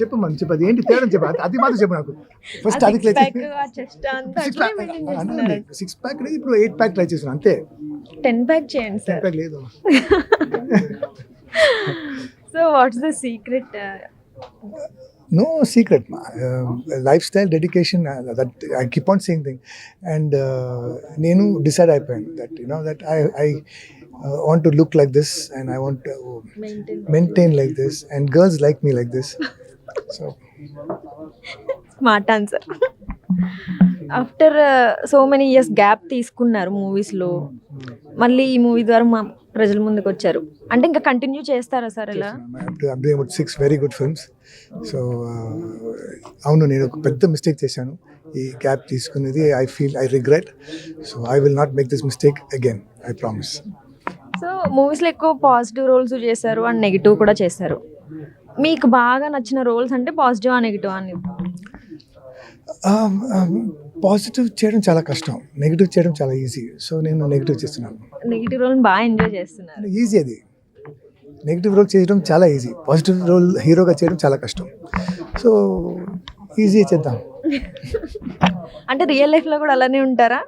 చెప్పు మనం చెప్పు. అది ఏంటి తేడా చెప్పు. అది- మాత్రం చెప్పు నాకు. ఫస్ట్ అది అంతా సిక్స్ ప్యాక్ అనేది ఇప్పుడు ఎయిట్ ప్యాక్ ట్రై చేస్తున్నాను అంతే. టెన్ ప్యాక్ చేయండి సార్ ప్యాక్ లేదు. So what's the secret no secret lifestyle dedication that I keep on saying thing and నేను డిసైడ్ అయిపోయాను that you know that I I want to look like this and I want maintain this. And girls like me like this. so smart answer after so many years gap తీసుకున్నారు మూవీస్లో మళ్ళీ ఈ movie ద్వారా మా ప్రజల ముందుకు వచ్చారు. అంటే ఇంకా కంటిన్యూ చేస్తారా సార్ ఇలా six very good films. So అవును నేను ఒక పెద్ద మిస్టేక్ చేశాను. ఈ గ్యాప్ తీసుకునేది I feel I regret so I will not make this mistake again I promise so మూవీస్లో ఎక్కువ పాజిటివ్ రోల్స్ చేశారు అండ్ నెగిటివ్ కూడా చేశారు. మీకు బాగా నచ్చిన రోల్స్ అంటే పాజిటివ్ ఆ నెగిటివ్ అని? పాజిటివ్ చేయడం చాలా కష్టం. నెగిటివ్ చేయడం చాలా ఈజీ. సో నేను నెగిటివ్ చేస్తున్నాను. నెగిటివ్ రోల్ బాగా ఎంజాయ్ చేస్తున్నారు. ఈజీ అది. నెగిటివ్ రోల్ చేయడం చాలా ఈజీ. పాజిటివ్ రోల్ హీరోగా చేయడం చాలా కష్టం. సో ఈజీ చేద్దాం. అంటే రియల్ లైఫ్లో కూడా అలానే ఉంటారా?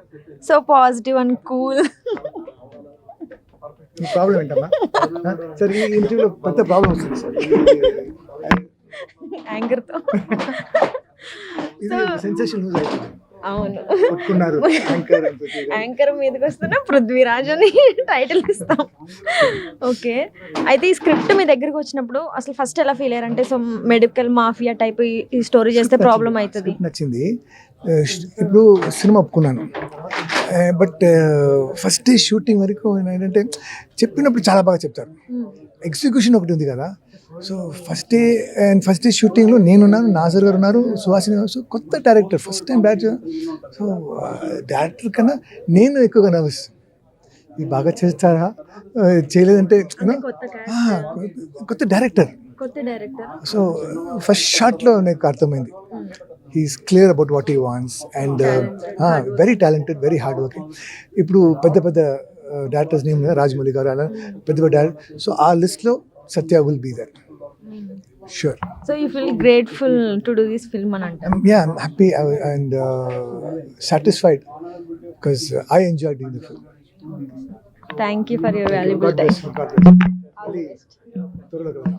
So positive and cool. Me problem ఏంటమ్మా? సరే ఈ ఇంటర్వ్యూలో పెద్ద ప్రాబ్లం వస్తుంది సార్. యాంకర్తో ఇది సెన్సేషన్ న్యూస్ అవుతుంది అవును. యాంకర్ మీదకి వస్తున్న పృథ్వీరాజ్ అని టైటిల్ ఇస్తాం. ఓకే. అయితే ఈ స్క్రిప్ట్ మీ దగ్గరికి వచ్చినప్పుడు అసలు ఫస్ట్ ఎలా ఫీల్ అయ్యారంటే సో మెడికల్ మాఫియా టైప్ ఈ స్టోరీ చేస్తే ప్రాబ్లం అవుతుంది. నచ్చింది. ఇప్పుడు సినిమా ఒప్పుకున్నాను. బట్ ఫస్ట్ డే షూటింగ్ వరకు ఏంటంటే చెప్పినప్పుడు చాలా బాగా చెప్తారు. ఎగ్జిక్యూషన్ ఒకటి ఉంది కదా. So first day and first day షూటింగ్లో నేనున్నాను నాజర్ గారు ఉన్నారు సుహాసిని గారు సో కొత్త director first time director so director కన్నా నేను ఎక్కువగా నర్వస్. ఇది బాగా చేస్తారా? చేయలేదంటే కొత్త డైరెక్టర్. సో ఫస్ట్ షాట్లో నాకు అర్థమైంది. He's clear about what he wants and very talented very hard working ఇప్పుడు పెద్ద పెద్ద డైరెక్టర్స్ నేమ్ రాజమౌళి గారు అలా పెద్ద పెద్ద డైరెక్టర్ సో ఆ లిస్ట్లో Satya will be there sure so you feel grateful to do this film అని అంటారు yeah I'm happy and satisfied because I enjoy doing the film thank you for your valuable God time bless God bless త్వరలో కలుద్దాం.